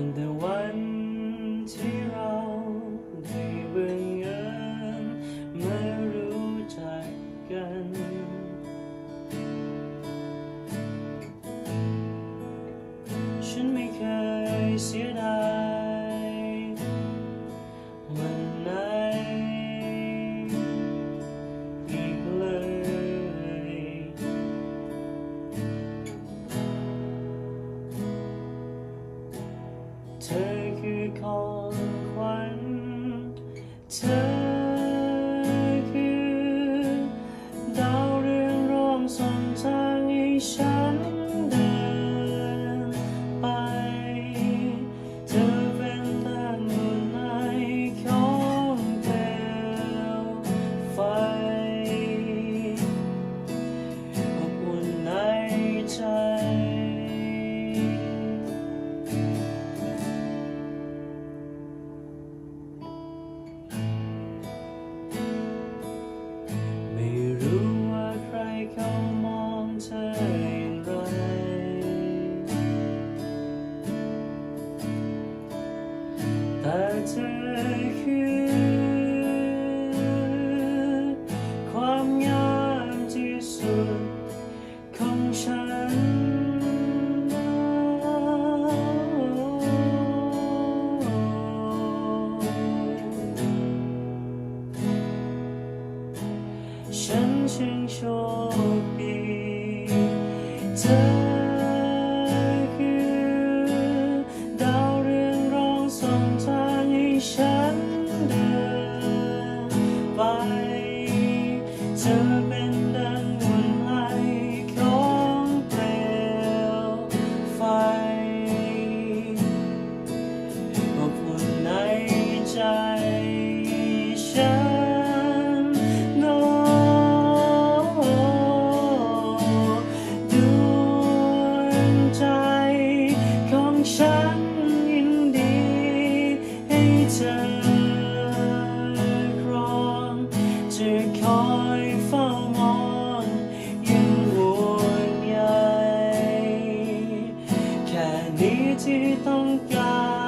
ตั้งแต่วันที่เราได้บังเอิญมารู้จักกัน ฉันไม่เคยเสียดาย เธอคือของขวัญเธอ แต่เธอคือความงามที่สุดของฉัน ฉันชื่นโชค to นี้ที่ต้องการ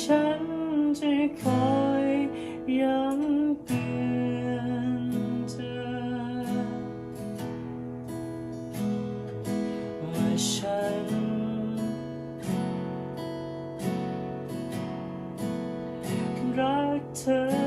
ฉันจะคอยย้ำเตือนเธอ ว่าฉัน รักเธอ